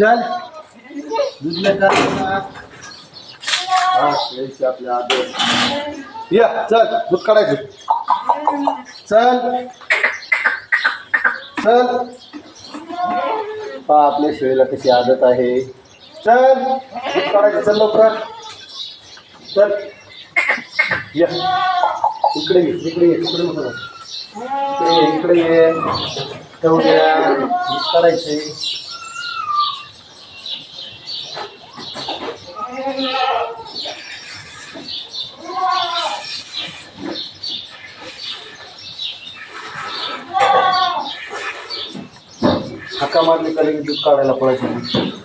चल. दुधले का आपल्या या चल दूध काढायचं. चल. चल. पहा आपल्या शेळीला कशी आदत आहे. चल दूध काढायचं. चल लवकर. चल. या. इकडे ये इकडे ये इकडे नको इकडे ये इकडे ये. तेवढ्या दूध काढायचे हक्का मारली कधी दूध काढायला पळायचं?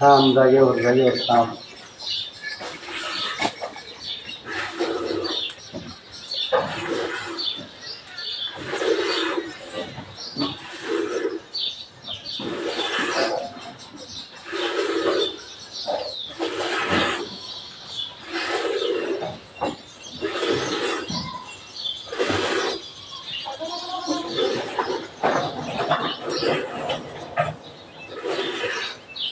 थांब जागेवर जागेवर थांब.